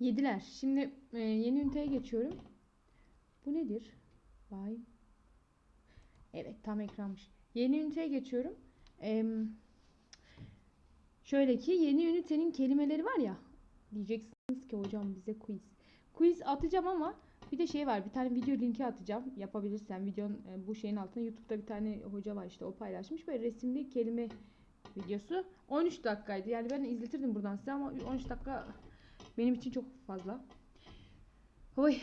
Yediler. Şimdi e, yeni üniteye geçiyorum. Bu nedir? Vay. Evet tam ekranmış. Yeni üniteye geçiyorum. Em, şöyle ki yeni ünitenin kelimeleri var ya. Diyeceksiniz ki hocam bize quiz. Quiz atacağım ama bir de şey var. Bir tane video linki atacağım. Yapabilirsen videonun e, bu şeyin altına YouTube'da bir tane hoca var işte o paylaşmış. Böyle resimli kelime videosu. 13 dakikaydı. Yani ben izletirdim buradan size ama 13 dakika benim için çok fazla. Oy.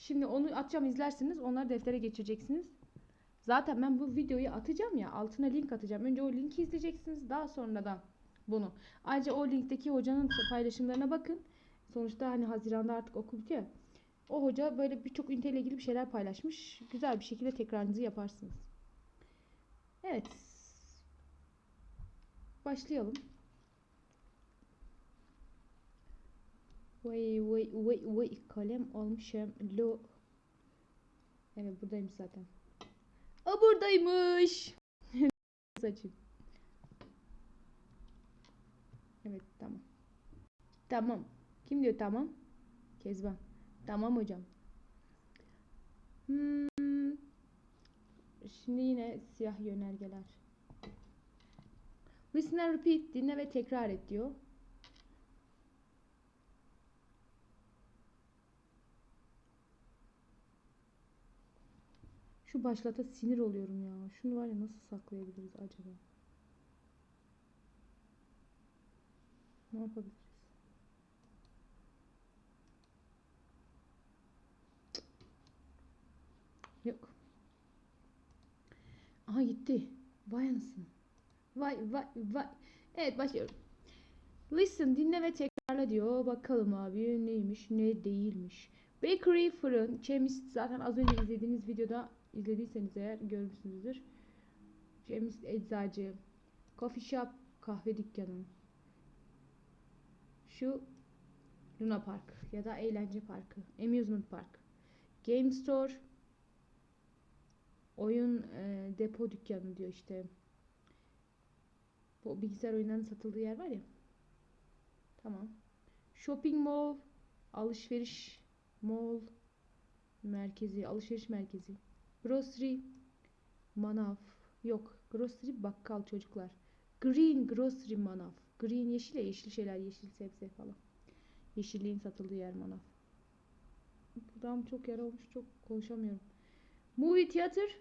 Şimdi onu atacağım izlersiniz. Onları deftere geçireceksiniz. Zaten ben bu videoyu atacağım ya. Altına link atacağım. Önce o linki izleyeceksiniz. Daha sonradan bunu. Ayrıca o linkteki hocanın paylaşımlarına bakın. Sonuçta hani Haziran'da artık okul bitiyor. O hoca böyle birçok üniteyle ilgili bir şeyler paylaşmış. Güzel bir şekilde tekrarınızı yaparsınız. Evet. Başlayalım. Vay vay vay vay kalem almışım. Lo. Evet buradaymış zaten. O buradaymış. Saçım. Evet tamam. Tamam. Kim diyor tamam? Kezban. Tamam hocam. Hmm. Şimdi yine siyah yönergeler. Listen and repeat. Dinle ve tekrar et diyor. Şu başlata sinir oluyorum ya. Şunu var ya nasıl saklayabiliriz acaba? Ne yapabiliriz? Yok. Aha gitti. Vay anasını. Vay vay vay. Evet başlıyorum. Listen dinle ve tekrarla diyor. Bakalım abi neymiş ne değilmiş. Bakery fırın. Chemist zaten az önce izlediğiniz videoda izlediyseniz eğer görmüşsünüzdür. Chemist eczacı. Coffee shop kahve dükkanı. Şu Luna Park ya da eğlence parkı. Amusement Park. Game Store. Oyun e, depo dükkanı diyor işte. Bu bilgisayar oyunlarının satıldığı yer var ya. Tamam. Shopping mall. Alışveriş mall. Merkezi. Alışveriş merkezi. Grocery. Manav. Yok. Grocery bakkal çocuklar. Green grocery manav. Green yeşil ya yeşil şeyler yeşil sebze falan. Yeşilliğin satıldığı yer manav. Budağım çok yara olmuş çok konuşamıyorum. Movie theater.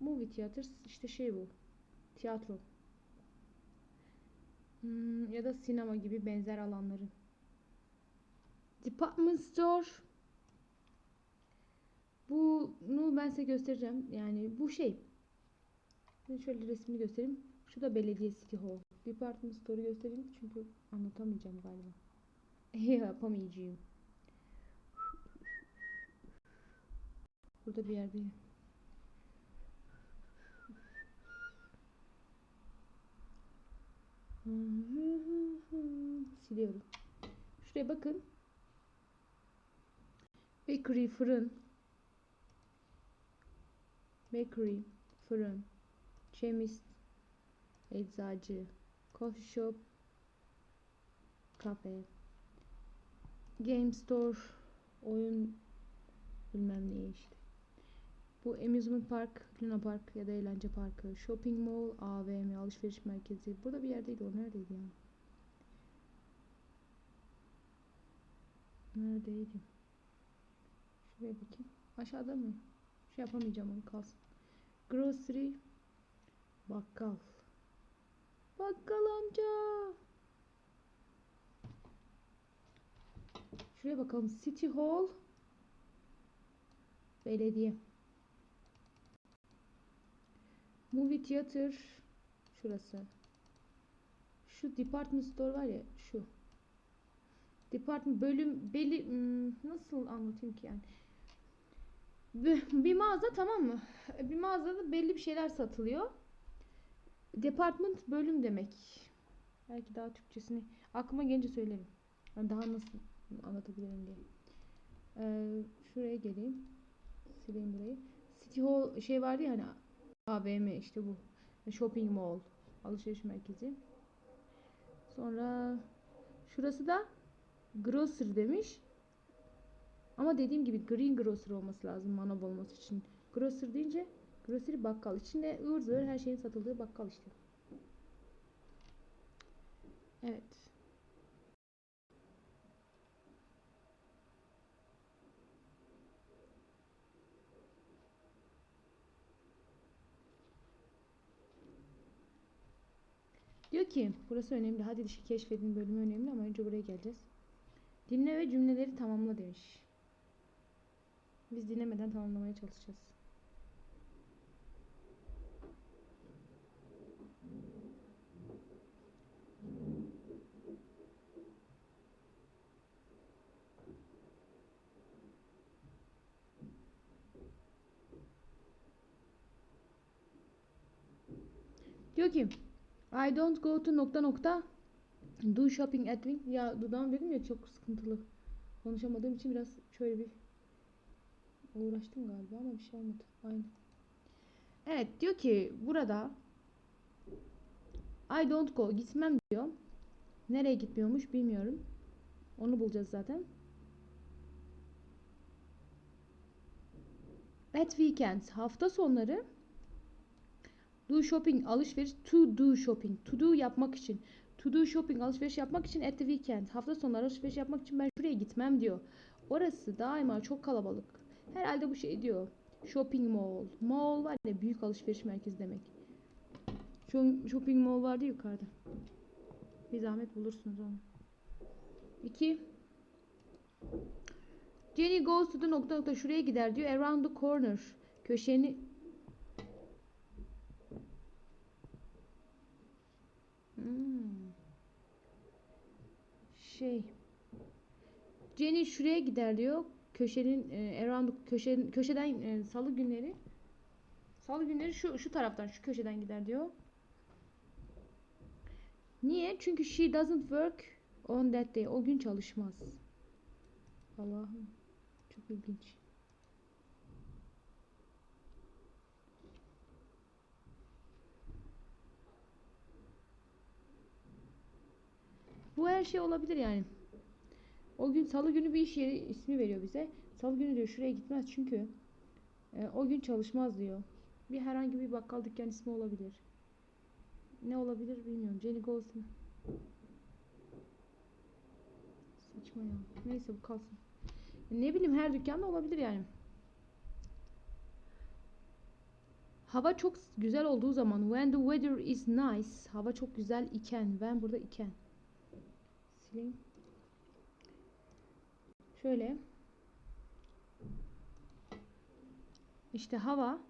Movie theater işte şey bu. Tiyatro. Hmm, ya da sinema gibi benzer alanların. Department store. Bunu ben size göstereceğim. Yani bu şey. Ben şöyle resmini göstereyim. Şu da belediye City Hall. Department Store'u göstereyim çünkü anlatamayacağım galiba. Yapamayacağım. Burada bir yerde. Siliyorum. Şuraya bakın. Bakery fırın. Bakery fırın. Chemist eczacı, coffee shop, kafe, game store, oyun bilmem ne işte. Bu amusement park, Luna Park ya da eğlence parkı, shopping mall, AVM, alışveriş merkezi. Burada bir yerdeydi o. Neredeydi ya? Neredeydi? Şuraya bakayım. Aşağıda mı? Şey yapamayacağım onu kalsın. Grocery, bakkal. Bakkal amca. Şuraya bakalım. City Hall. Belediye. Movie Theater. Şurası. Şu department store var ya. Şu. Department bölüm belli hmm, nasıl anlatayım ki yani. Bir, mağaza tamam mı? Bir mağazada belli bir şeyler satılıyor. Department bölüm demek. Belki daha Türkçesini aklıma gelince söylerim. Daha nasıl anlatabilirim diye. Ee, şuraya geleyim. Sileyim burayı. City Hall şey vardı ya hani AVM işte bu. Shopping Mall. Alışveriş merkezi. Sonra şurası da grocer demiş. Ama dediğim gibi green grocer olması lazım manav olması için. Grocer deyince grocery bakkal. İçinde ıvır zıvır her şeyin satıldığı bakkal işte. Evet. Diyor ki burası önemli. Hadi dişi keşfedin bölümü önemli ama önce buraya geleceğiz. Dinle ve cümleleri tamamla demiş. Biz dinlemeden tamamlamaya çalışacağız. Diyor ki I don't go to nokta nokta do shopping at Wing. Ya dudağım dedim ya çok sıkıntılı. Konuşamadığım için biraz şöyle bir uğraştım galiba ama bir şey olmadı. Aynı. Evet diyor ki burada I don't go gitmem diyor. Nereye gitmiyormuş bilmiyorum. Onu bulacağız zaten. At weekends hafta sonları do shopping alışveriş to do shopping to do yapmak için to do shopping alışveriş yapmak için at the weekend hafta sonları alışveriş yapmak için ben şuraya gitmem diyor. Orası daima çok kalabalık. Herhalde bu şey diyor. Shopping mall. Mall var ya büyük alışveriş merkezi demek. Shopping mall vardı yukarıda. Bir zahmet bulursunuz onu. 2 Jenny goes to the nokta nokta şuraya gider diyor. Around the corner. Köşeni Hmm. Şey. Jenny şuraya gider diyor. Köşenin e, around köşe, köşeden e, salı günleri salı günleri şu şu taraftan şu köşeden gider diyor. Niye? Çünkü she doesn't work on that day. O gün çalışmaz. Allah'ım. Çok ilginç. Bu her şey olabilir yani. O gün salı günü bir iş yeri ismi veriyor bize. Salı günü diyor şuraya gitmez çünkü e, o gün çalışmaz diyor. Bir herhangi bir bakkal dükkan ismi olabilir. Ne olabilir bilmiyorum. Jenny Golson. Saçma ya. Neyse bu kalsın. Ne bileyim her dükkanda olabilir yani. Hava çok güzel olduğu zaman when the weather is nice hava çok güzel iken when burada iken sileyim. Şöyle. İşte hava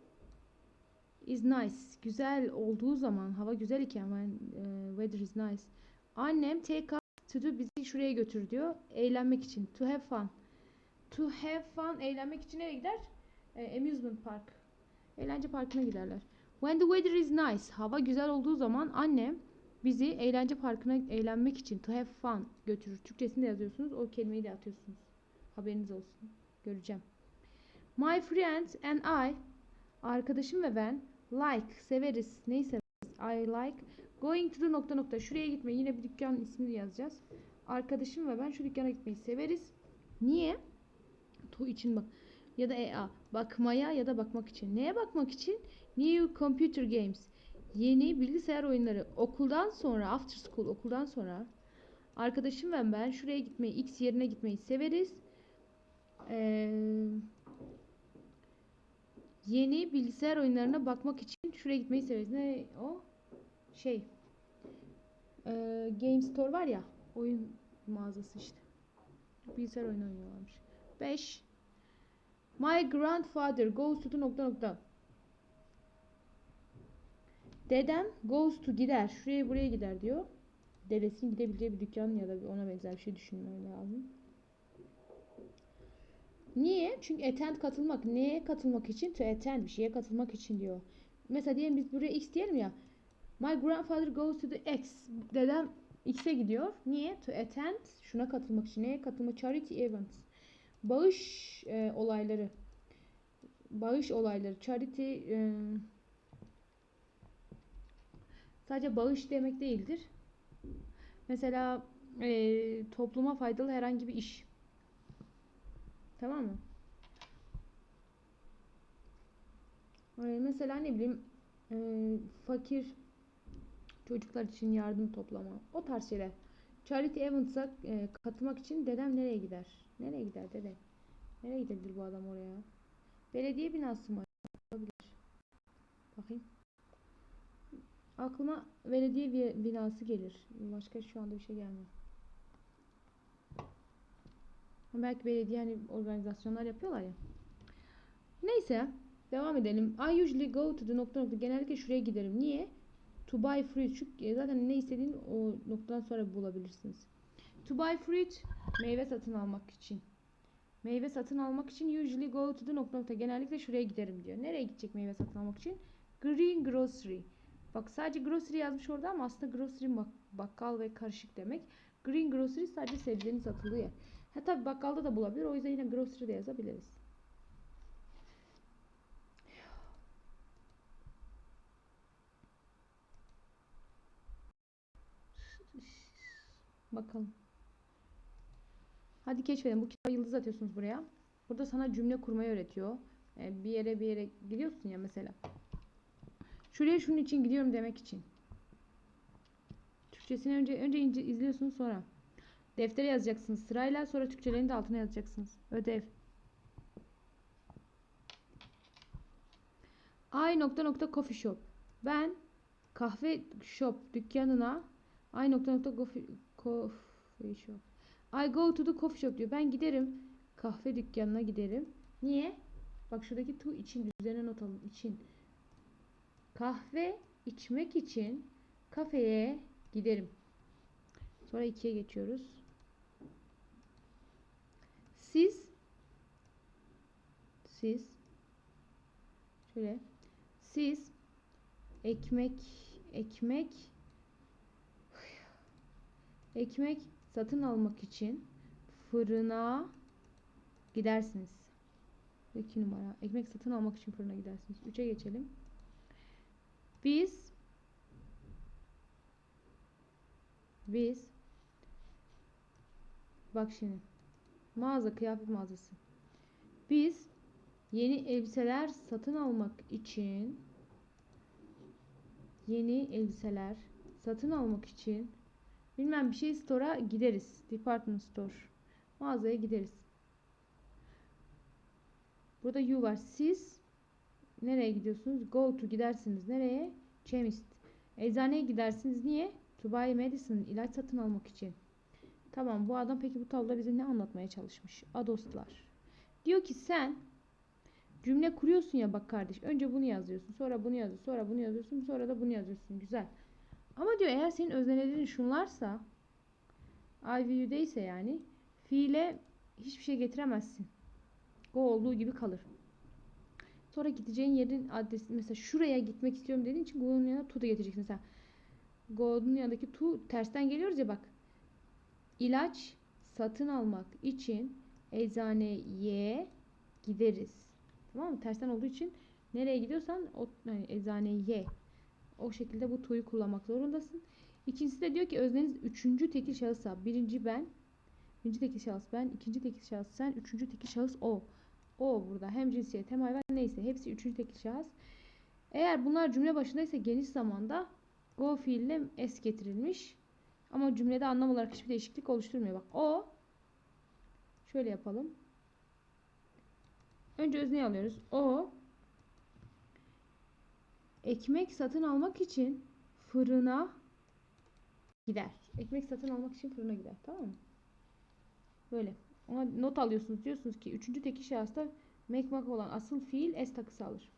is nice. Güzel olduğu zaman, hava güzel iken when uh, weather is nice. Annem take us to do bizi şuraya götür diyor. Eğlenmek için. To have fun. To have fun. Eğlenmek için nereye gider? E, amusement park. Eğlence parkına giderler. When the weather is nice. Hava güzel olduğu zaman annem bizi eğlence parkına eğlenmek için to have fun götürür. Türkçesini de yazıyorsunuz. O kelimeyi de atıyorsunuz. Haberiniz olsun. Göreceğim. My friends and I arkadaşım ve ben like severiz. Neyi severiz? I like going to nokta nokta. Şuraya gitmeyi yine bir dükkanın ismini yazacağız. Arkadaşım ve ben şu dükkana gitmeyi severiz. Niye? To için bak. Ya da EA. Bakmaya ya da bakmak için. Neye bakmak için? New computer games. Yeni bilgisayar oyunları. Okuldan sonra, after school okuldan sonra arkadaşım ve ben şuraya gitmeyi, X yerine gitmeyi severiz. Ee, yeni bilgisayar oyunlarına bakmak için şuraya gitmeyi severiz. Ne o? Şey. Ee, Game Store var ya. Oyun mağazası işte. Bilgisayar oyunu oynuyorlarmış. 5. My grandfather goes to nokta nokta. Dedem goes to gider. Şuraya buraya gider diyor. Dedesinin gidebileceği bir dükkan ya da ona benzer bir şey düşünmem lazım. Niye? Çünkü attend katılmak. Neye katılmak için? To attend bir şeye katılmak için diyor. Mesela diyelim biz buraya X diyelim ya. My grandfather goes to the X. Dedem X'e gidiyor. Niye? To attend. Şuna katılmak için. Neye katılmak? Charity events. Bağış e, olayları. Bağış olayları. Charity e, sadece bağış demek değildir. Mesela e, topluma faydalı herhangi bir iş. Tamam mı? E, mesela ne bileyim e, fakir çocuklar için yardım toplama. O tarz şeyler. Charity Events'a e, katılmak için dedem nereye gider? Nereye gider dede? Nereye gidebilir bu adam oraya? Belediye binası mı? Olabilir. Bakayım. Aklıma belediye bi- binası gelir. Başka şu anda bir şey gelmiyor. Belki belediye hani organizasyonlar yapıyorlar ya. Neyse. Devam edelim. I usually go to the nokta nokta. Genellikle şuraya giderim. Niye? To buy fruit. Çünkü zaten ne istediğini o noktadan sonra bulabilirsiniz. To buy fruit. Meyve satın almak için. Meyve satın almak için usually go to the nokta nokta. Genellikle şuraya giderim diyor. Nereye gidecek meyve satın almak için? Green grocery. Bak sadece grocery yazmış orada ama aslında grocery bak bakkal ve karışık demek. Green grocery sadece sebzenin satıldığı yer. Ha tabi bakkalda da bulabilir. O yüzden yine grocery de yazabiliriz. Bakalım. Hadi keşfedin. Bu kitaba yıldız atıyorsunuz buraya. Burada sana cümle kurmayı öğretiyor. Ee, bir yere bir yere gidiyorsun ya mesela. Şuraya şunun için gidiyorum demek için. Türkçesini önce önce ince izliyorsunuz sonra. Deftere yazacaksınız sırayla sonra Türkçelerini de altına yazacaksınız. Ödev. I nokta nokta coffee shop. Ben kahve shop dükkanına I nokta nokta coffee shop. I go to the coffee shop diyor. Ben giderim kahve dükkanına giderim. Niye? Bak şuradaki to için üzerine not alın. için. Kahve içmek için kafeye giderim. Sonra ikiye geçiyoruz. Siz siz şöyle siz ekmek ekmek ekmek satın almak için fırına gidersiniz. 2 numara. Ekmek satın almak için fırına gidersiniz. 3'e geçelim. Biz biz bak şimdi mağaza kıyafet mağazası. Biz yeni elbiseler satın almak için yeni elbiseler satın almak için bilmem bir şey store'a gideriz. Department store. Mağazaya gideriz. Burada you var. Siz nereye gidiyorsunuz? Go to gidersiniz. Nereye? Chemist. Eczaneye gidersiniz. Niye? To buy medicine. ilaç satın almak için. Tamam bu adam peki bu tabloda bize ne anlatmaya çalışmış? Adostlar. Diyor ki sen cümle kuruyorsun ya bak kardeş. Önce bunu yazıyorsun. Sonra bunu yazıyorsun. Sonra bunu yazıyorsun. Sonra da bunu yazıyorsun. Güzel. Ama diyor eğer senin öznelerin şunlarsa I will you'deyse yani fiile hiçbir şey getiremezsin. Go olduğu gibi kalır. Sonra gideceğin yerin adresi mesela şuraya gitmek istiyorum dediğin için go'nun yanına to da getireceksin. Mesela go'nun yanındaki to tersten geliyoruz ya bak. İlaç satın almak için eczaneye gideriz. Tamam mı? Tersten olduğu için nereye gidiyorsan o yani eczaneye o şekilde bu to'yu kullanmak zorundasın. İkincisi de diyor ki özneniz üçüncü tekil şahısa. Birinci ben, birinci tekil şahıs ben, ikinci tekil şahıs sen, üçüncü tekil şahıs o. O burada hem cinsiyet hem hayvan neyse hepsi üçüncü tekil şahıs. Eğer bunlar cümle başındaysa geniş zamanda go fiiline s getirilmiş. Ama cümlede anlam olarak hiçbir değişiklik oluşturmuyor. Bak o şöyle yapalım. Önce özneyi alıyoruz. O ekmek satın almak için fırına gider. Ekmek satın almak için fırına gider. Tamam mı? Böyle. Ona not alıyorsunuz. Diyorsunuz ki üçüncü tekil şahısta mekmak olan asıl fiil s takısı alır.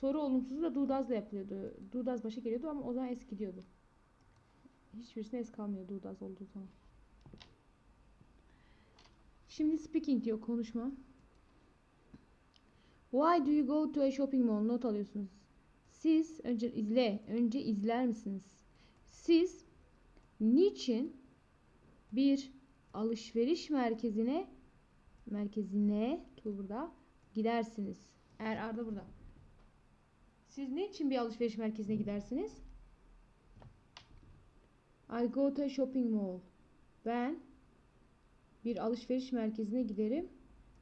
Soru olumsuzu da dudazla yapılıyordu. Dudaz başa geliyordu ama o zaman es gidiyordu. Hiçbirisine es kalmıyor dudaz olduğu zaman. Şimdi speaking diyor konuşma. Why do you go to a shopping mall? Not alıyorsunuz. Siz önce izle. Önce izler misiniz? Siz niçin bir alışveriş merkezine merkezine to burada gidersiniz? Eğer Arda burada. Siz niçin bir alışveriş merkezine gidersiniz? I go to a shopping mall. Ben bir alışveriş merkezine giderim.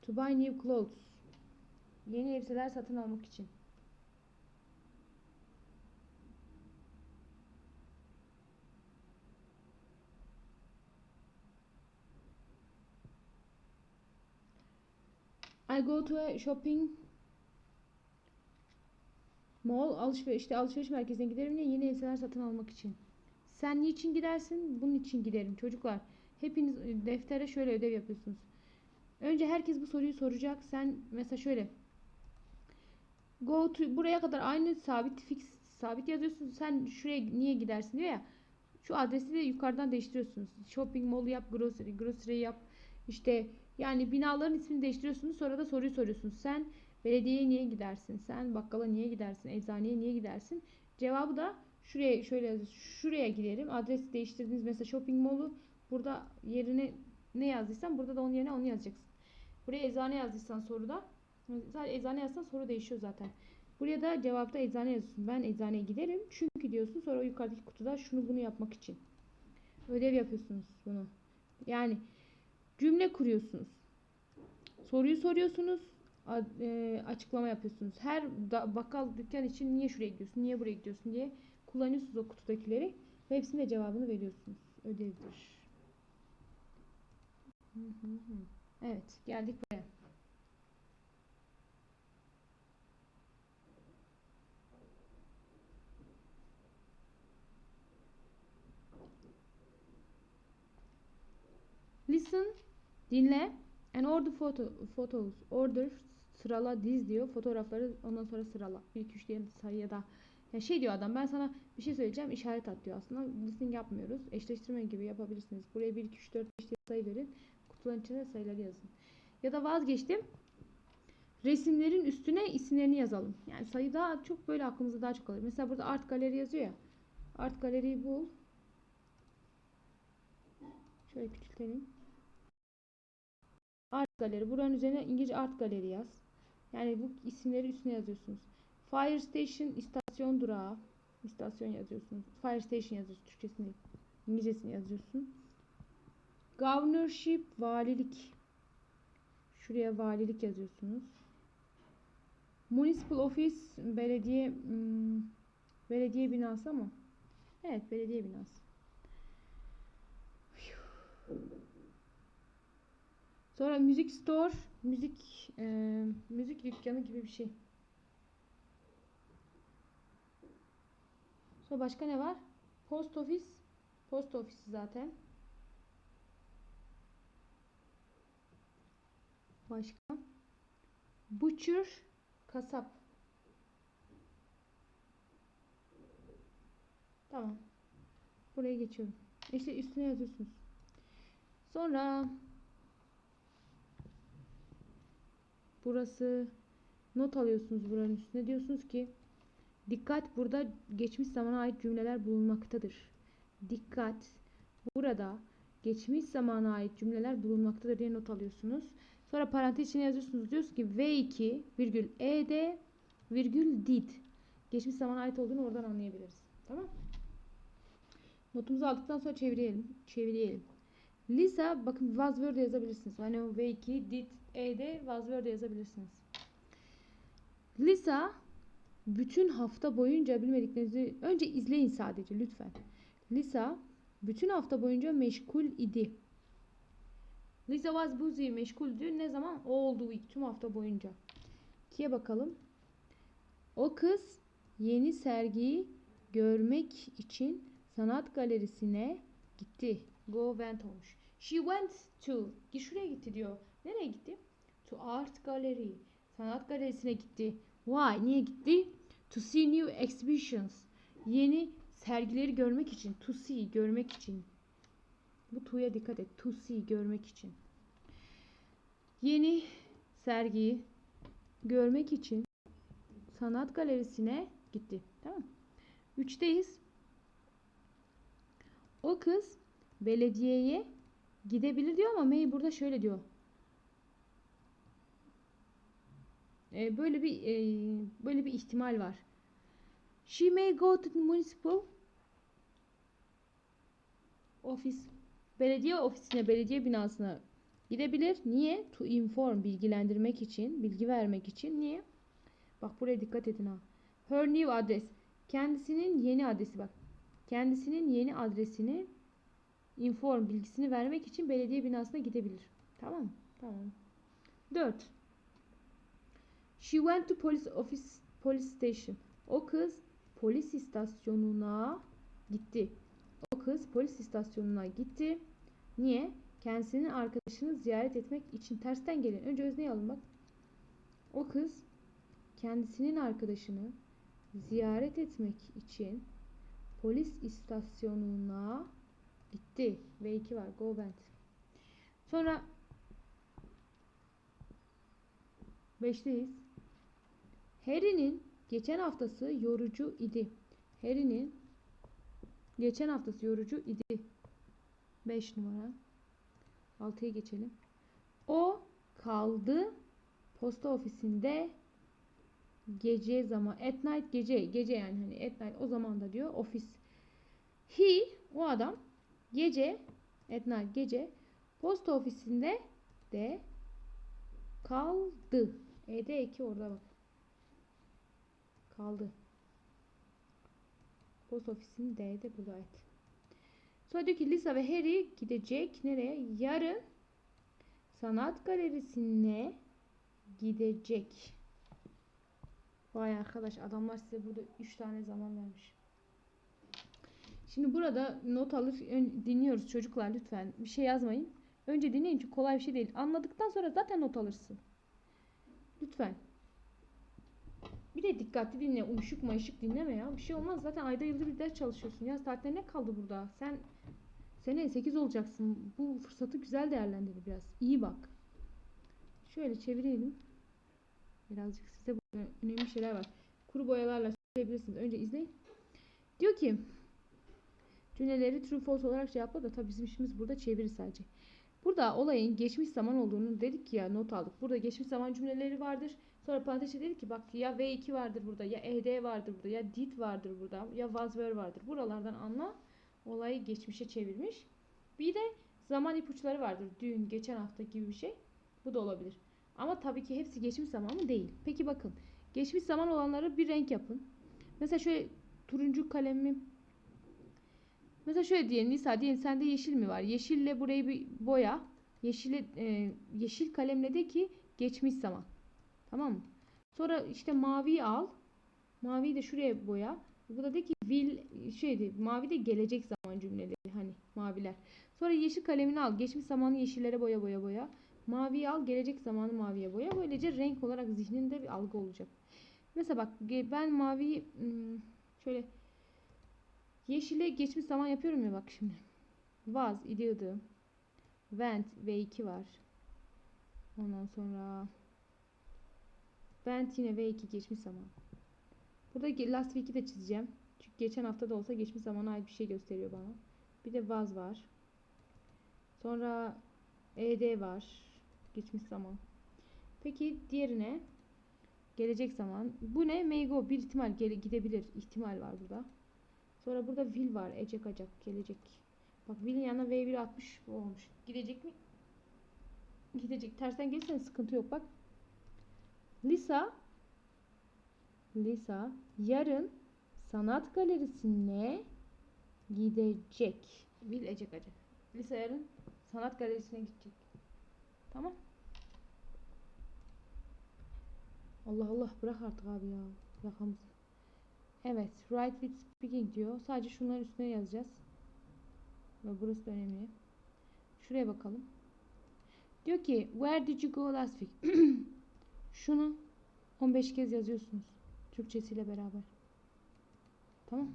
To buy new clothes. Yeni elbiseler satın almak için. I go to a shopping mall alışveriş işte alışveriş merkezine giderim ve yeni elbiseler satın almak için. Sen niçin gidersin? Bunun için giderim. Çocuklar hepiniz deftere şöyle ödev yapıyorsunuz. Önce herkes bu soruyu soracak. Sen mesela şöyle go to buraya kadar aynı sabit fix sabit yazıyorsun. Sen şuraya niye gidersin diyor ya. Şu adresi de yukarıdan değiştiriyorsunuz. Shopping mall yap, grocery, grocery yap. İşte yani binaların ismini değiştiriyorsunuz. Sonra da soruyu soruyorsunuz. Sen belediyeye niye gidersin? Sen bakkala niye gidersin? Eczaneye niye gidersin? Cevabı da şuraya şöyle yazıyorsunuz. Şuraya giderim. Adresi değiştirdiniz. Mesela shopping mall'u burada yerine ne yazdıysan burada da onun yerine onu yazacaksın. Buraya eczane yazdıysan soruda sadece eczane yazsan soru değişiyor zaten. Buraya da cevapta eczane yazıyorsun. Ben eczaneye giderim. Çünkü diyorsun. Sonra o yukarıdaki kutuda şunu bunu yapmak için. Ödev yapıyorsunuz bunu. Yani cümle kuruyorsunuz. Soruyu soruyorsunuz. e, açıklama yapıyorsunuz. Her bakkal dükkan için niye şuraya gidiyorsun, niye buraya gidiyorsun diye kullanıyorsunuz o kutudakileri ve hepsinin de cevabını veriyorsunuz. Ödevdir. Evet, geldik buraya. Listen, dinle and order photo, photos. Order, sırala, diz diyor. Fotoğrafları ondan sonra sırala. 1, 2, 3 diye sayıya da. Ya şey diyor adam ben sana bir şey söyleyeceğim işaret at diyor aslında. Listening yapmıyoruz. Eşleştirme gibi yapabilirsiniz. Buraya 1, 2, 3, 4, 5 diye sayı verin. Kutuların içine sayıları yazın. Ya da vazgeçtim. Resimlerin üstüne isimlerini yazalım. Yani sayı daha çok böyle aklımızda daha çok kalır. Mesela burada art galeri yazıyor ya. Art galeriyi bul. Şöyle küçültelim. Galeri. Buranın üzerine İngilizce art galeri yaz. Yani bu isimleri üstüne yazıyorsunuz. Fire station istasyon durağı. İstasyon yazıyorsunuz. Fire station yazıyorsunuz. Türkçesini. İngilizcesini yazıyorsun. Governorship valilik. Şuraya valilik yazıyorsunuz. Municipal office belediye hmm, belediye binası ama evet belediye binası. Sonra müzik store, müzik e, müzik dükkanı gibi bir şey. Sonra başka ne var? Post office, post office zaten. Başka? Butcher, kasap. Tamam. Buraya geçiyorum. İşte üstüne yazıyorsunuz. Sonra burası not alıyorsunuz buranın üstüne. Diyorsunuz ki dikkat burada geçmiş zamana ait cümleler bulunmaktadır. Dikkat burada geçmiş zamana ait cümleler bulunmaktadır diye not alıyorsunuz. Sonra parantez içine yazıyorsunuz. Diyorsunuz ki V2 virgül ED virgül did. Geçmiş zamana ait olduğunu oradan anlayabiliriz. Tamam Notumuzu aldıktan sonra çevirelim. Çevirelim. Lisa bakın was were de yazabilirsiniz. Hani o V2 did E'de was were de yazabilirsiniz. Lisa bütün hafta boyunca bilmediklerinizi önce izleyin sadece lütfen. Lisa bütün hafta boyunca meşgul idi. Lisa was busy meşguldü. Ne zaman? All the week. Tüm hafta boyunca. İkiye bakalım. O kız yeni sergiyi görmek için sanat galerisine gitti. Go went olmuş. She went to. Şuraya gitti diyor. Nereye gitti? To art gallery. Sanat galerisine gitti. Why? Niye gitti? To see new exhibitions. Yeni sergileri görmek için. To see görmek için. Bu to'ya dikkat et. To see görmek için. Yeni sergiyi görmek için sanat galerisine gitti. Tamam Üçteyiz. O kız belediyeye gidebilir diyor ama May burada şöyle diyor. Ee, böyle bir e, böyle bir ihtimal var. She may go to the municipal ofis belediye ofisine, belediye binasına gidebilir. Niye? To inform bilgilendirmek için, bilgi vermek için. Niye? Bak buraya dikkat edin ha. Her new address. Kendisinin yeni adresi bak. Kendisinin yeni adresini inform bilgisini vermek için belediye binasına gidebilir. Tamam? Tamam. 4. She went to police office police station. O kız polis istasyonuna gitti. O kız polis istasyonuna gitti. Niye? Kendisinin arkadaşını ziyaret etmek için tersten gelin. Önce özneyi alın bak. O kız kendisinin arkadaşını ziyaret etmek için polis istasyonuna gitti. V2 var. Go went. Sonra 5'teyiz. Harry'nin geçen haftası yorucu idi. Harry'nin geçen haftası yorucu idi. 5 numara. 6'ya geçelim. O kaldı posta ofisinde gece zaman at night gece gece yani hani at night o zaman da diyor ofis he o adam gece night gece posta ofisinde de kaldı. E'de eki orada bak. Kaldı. Post ofisinin D'de burada et. Sonra diyor ki Lisa ve Harry gidecek nereye? Yarın sanat galerisine gidecek. Vay arkadaş adamlar size burada 3 tane zaman vermiş. Şimdi burada not alır dinliyoruz çocuklar lütfen bir şey yazmayın. Önce dinleyin çünkü kolay bir şey değil. Anladıktan sonra zaten not alırsın. Lütfen. Bir de dikkatli dinle. Uyuşuk mayışık dinleme ya. Bir şey olmaz. Zaten ayda yılda bir ders çalışıyorsun. Yaz tatiline ne kaldı burada? Sen seneye 8 olacaksın. Bu fırsatı güzel değerlendir biraz. İyi bak. Şöyle çevirelim. Birazcık size önemli şeyler var. Kuru boyalarla söyleyebilirsiniz. Önce izleyin. Diyor ki cümleleri true false olarak cevapla da tabii bizim işimiz burada çeviri sadece. Burada olayın geçmiş zaman olduğunu dedik ya not aldık. Burada geçmiş zaman cümleleri vardır. Sonra parantezde dedik ki bak ya V2 vardır burada ya ED vardır burada ya did vardır burada ya was were vardır. Buralardan anla olayı geçmişe çevirmiş. Bir de zaman ipuçları vardır. Dün, geçen hafta gibi bir şey. Bu da olabilir. Ama tabii ki hepsi geçmiş zaman mı? Değil. Peki bakın. Geçmiş zaman olanları bir renk yapın. Mesela şöyle turuncu kalemi Mesela şöyle diyelim Nisa diyelim sende yeşil mi var? Yeşille burayı bir boya. Yeşile, e, yeşil kalemle de ki geçmiş zaman. Tamam mı? Sonra işte maviyi al. Maviyi de şuraya boya. Bu da de ki will şeydi mavi de gelecek zaman cümleleri hani maviler. Sonra yeşil kalemini al. Geçmiş zamanı yeşillere boya boya boya. Maviyi al. Gelecek zamanı maviye boya. Böylece renk olarak zihninde bir algı olacak. Mesela bak ben maviyi hmm, şöyle Yeşile geçmiş zaman yapıyorum ya bak şimdi. Was idiyordu. Went V2 var. Ondan sonra went yine V2 geçmiş zaman. Burada last week'i de çizeceğim. Çünkü geçen hafta da olsa geçmiş zamana ait bir şey gösteriyor bana. Bir de was var. Sonra ed var. Geçmiş zaman. Peki diğerine gelecek zaman. Bu ne? May go. Bir ihtimal gidebilir. ihtimal var burada. Sonra burada will var. Ecek acak gelecek. Bak will'in yanına V1 atmış bu olmuş. Gidecek mi? Gidecek. Tersten gelirsen sıkıntı yok bak. Lisa Lisa yarın sanat galerisine gidecek. Will ecek acak. Lisa yarın sanat galerisine gidecek. Tamam. Allah Allah bırak artık abi ya. Yakamızı. Evet, write with speaking diyor. Sadece şunların üstüne yazacağız. Ve burası da önemli. Şuraya bakalım. Diyor ki, where did you go last week? Şunu 15 kez yazıyorsunuz. Türkçesiyle beraber. Tamam.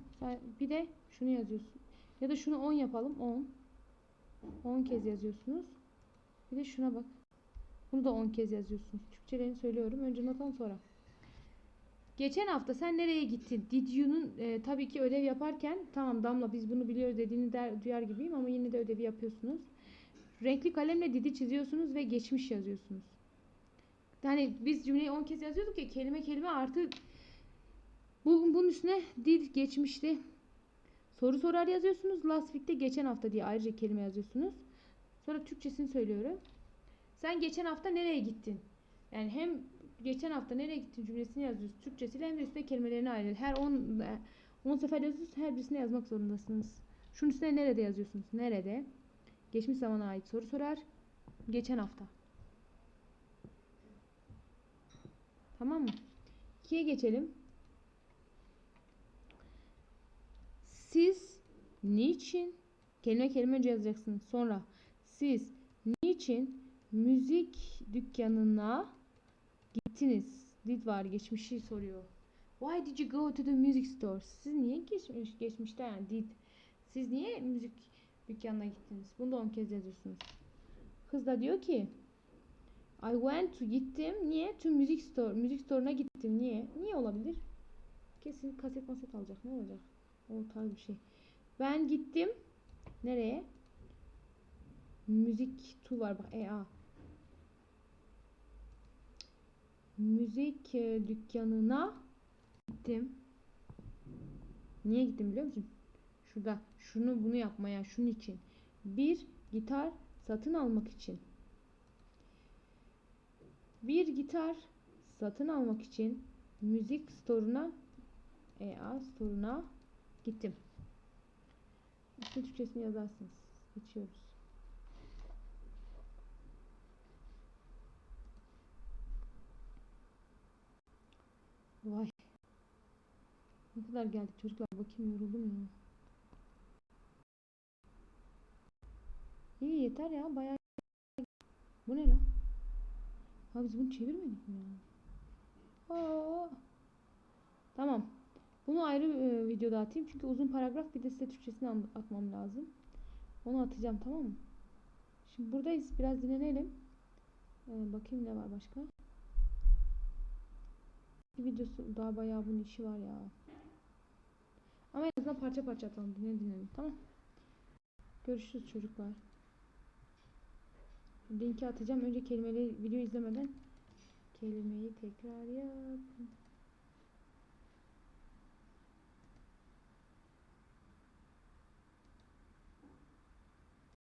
Bir de şunu yazıyorsun. Ya da şunu 10 yapalım. 10. 10 kez yazıyorsunuz. Bir de şuna bak. Bunu da 10 kez yazıyorsunuz. Türkçelerini söylüyorum. Önce notan sonra. Geçen hafta sen nereye gittin? Did you'nun e, tabii ki ödev yaparken tamam Damla biz bunu biliyoruz dediğini der, duyar gibiyim ama yine de ödevi yapıyorsunuz. Renkli kalemle did'i çiziyorsunuz ve geçmiş yazıyorsunuz. Yani biz cümleyi 10 kez yazıyorduk ya kelime kelime artı bu, bunun üstüne did geçmişti. Soru sorar yazıyorsunuz. Last week'te geçen hafta diye ayrıca kelime yazıyorsunuz. Sonra Türkçesini söylüyorum. Sen geçen hafta nereye gittin? Yani hem geçen hafta nereye gittin cümlesini yazıyorsunuz Türkçesiyle hem de üstüne kelimelerini ayrı. Her 10 10 sefer yazıyorsunuz. Her birisine yazmak zorundasınız. Şunun üstüne nerede yazıyorsunuz? Nerede? Geçmiş zamana ait soru sorar. Geçen hafta. Tamam mı? 2'ye geçelim. Siz niçin kelime kelime önce yazacaksınız. Sonra siz niçin müzik dükkanına gittiniz? Did var geçmişi soruyor. Why did you go to the music store? Siz niye geçmiş, geçmişte yani did. Siz niye müzik dükkanına gittiniz? Bunu da 10 kez yazıyorsunuz. Kız da diyor ki I went to gittim. Niye? To music store. Müzik store'una gittim. Niye? Niye olabilir? Kesin kaset maset alacak. Ne olacak? O tarz bir şey. Ben gittim. Nereye? Müzik tu var bak. EA. Müzik e, dükkanına gittim. Niye gittim biliyor musun? Şurada şunu bunu yapmaya şunun için. Bir gitar satın almak için. Bir gitar satın almak için müzik store'una EA store'una gittim. İşte Türkçesini yazarsınız. Geçiyoruz. Vay. Ne kadar geldik çocuklar. Bakayım yoruldum ya. İyi yeter ya. Bayağı. Bu ne lan? Ha biz bunu çevirmedik mi ya? Aa. Tamam. Bunu ayrı e, videoda atayım. Çünkü uzun paragraf bir de size Türkçesini atmam lazım. Onu atacağım tamam mı? Şimdi buradayız. Biraz dinlenelim. Ee, bakayım ne var başka. Bir videosu daha bayağı bunun işi var ya. Ama en azından parça parça atalım. Dinle dinleyelim. Tamam. Görüşürüz çocuklar. Linki atacağım. Önce kelimeleri video izlemeden kelimeyi tekrar yap.